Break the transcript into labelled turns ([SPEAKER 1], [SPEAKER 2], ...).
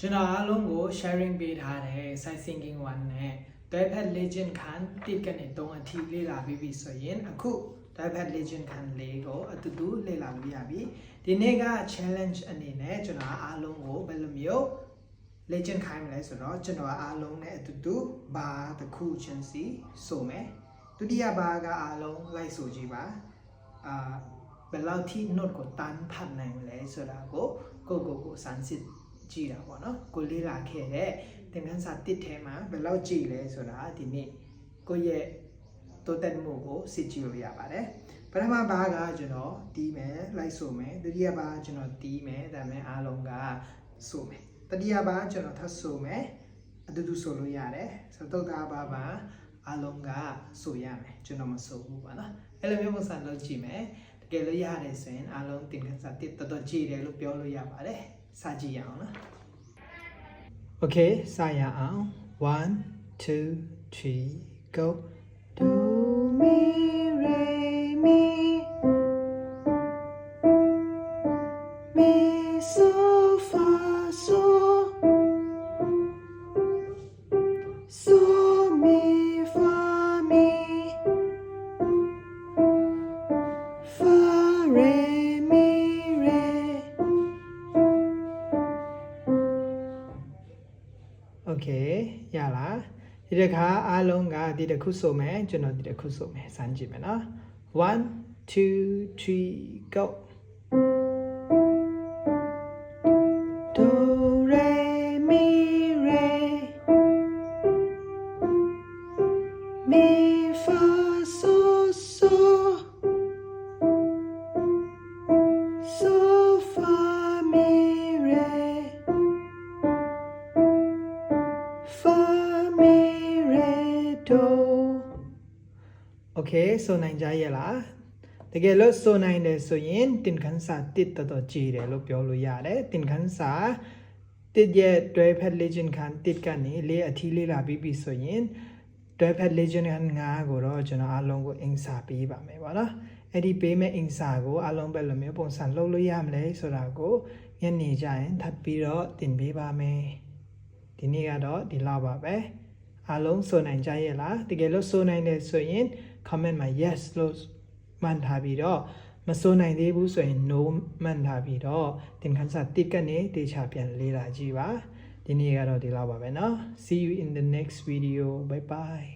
[SPEAKER 1] ကျွန်တော်အားလုံးကို sharing ပေးထားတဲ့ site thinking 1နဲ့ Diapad Legend ခန်းတစ်ကနေ3အထိလေ့လာပြီးပြီဆိုရင်အခု Diapad Legend ခန်းလေးကိုအတူတူလေ့လာလို့ရပြီဒီနေ့က challenge အနေနဲ့ကျွန်တော်အားလုံးကိုဘယ်လိုမျိုး legend ခိုင်းမလဲဆိုတော့ကျွန်တော်အားလုံးနဲ့အတူတူဘာတစ်ခုချင်းစီဆိုမယ်ဒုတိယဘာကအားလုံးလိုက်ဆိုကြည့်ပါအာဘယ်လောက်ထိ note ကိုတန်းဖတ်နိုင်မလဲဆိုတာကိုကိုကိုကိုစမ်းစစ် ကြည့်တာပေါ့နော်ကိုလေ့လာခဲ့တဲ့သင်ခန်းစာတစ်ထဲမှာဘယ်လောက်ကြည့်လဲဆိုတာဒီနေ့ကိုရဲ့တိုးတက်မှုကိုစစ်ကြည့်လို့ရပါတယ်ပထမဘာကကျွန်တော်တီးမယ်လိုက်ဆိုမယ်ဒုတိယဘာကကျွန်တော်တီးမယ်ဒါပေမဲ့အားလုံးကဆိုမယ်တတိယဘာကျွန်တော်ထပ်ဆိုမယ်အတူတူဆိုလို့ရတယ်ဆိုတော့သုတ်သားဘာဘာအလုံးကဆိုရမယ်ကျွန်တော်မဆိုဘူးပါနော်အဲ့လိုမျိုးပုံစံလုပ်ကြည့်မယ်တကယ်လို့ရတယ်ဆိုရင်အလုံးတင်ခန်းစာတစ်တော်တော်ကြည့်တယ်လို့ပြောလို့ရပါတယ် စကြည့်ရအောင်နော် Okay စရအောင်1 2 3 go do mi re Okay ရလားဒီတစ်ခါအားလုံးကဒီတစ်ခုဆိုမယ်ကျွန်တော်ဒီတစ်ခုဆိုမယ်စမ်းကြည့်မယ်နော်1 2 3 go Okay ဆိုနိုင်ကြရဲ့လားတကယ်လို့ဆိုနိုင်တယ်ဆိုရင်တင်ခန်းစာတစ်တော်တော်ကြည်တယ်လို့ပြောလို့ရတယ်တင်ခန်းစာတစ်ရဲ့တွဲဖက် legend ခန်းတစ်ကနေလေးအထီးလေးလာပြီးပြီဆိုရင်တွဲဖက် legend ခန်း9ကိုတော့ကျွန်တော်အားလုံးကိုအင်စာပေးပါမယ်ပေါ့နော်အဲ့ဒီပေးမဲ့အင်စာကိုအားလုံးပဲလိုမျိုးပုံစံလုပ်လို့ရမလဲဆိုတာကိုညနေကျရင်ထပ်ပြီးတော့တင်ပေးပါမယ်ဒီနေ့ကတော့ဒီလောက်ပါပဲ အားလုံးဆိုနိုင်ကြရဲ့လားတကယ်လို့ဆိုနိုင်တယ်ဆိုရင် comment မှာ yes လို့မှန်ထားပြီးတော့မဆိုနိုင်သေးဘူးဆိုရင် no မှန်ထားပြီးတော့သင်ခန်းစာတစ်ကနေတေချာပြန်လေ့လာကြည့်ပါဒီနေ့ကတော့ဒီလောက်ပါပဲเนาะ see you in the next video bye bye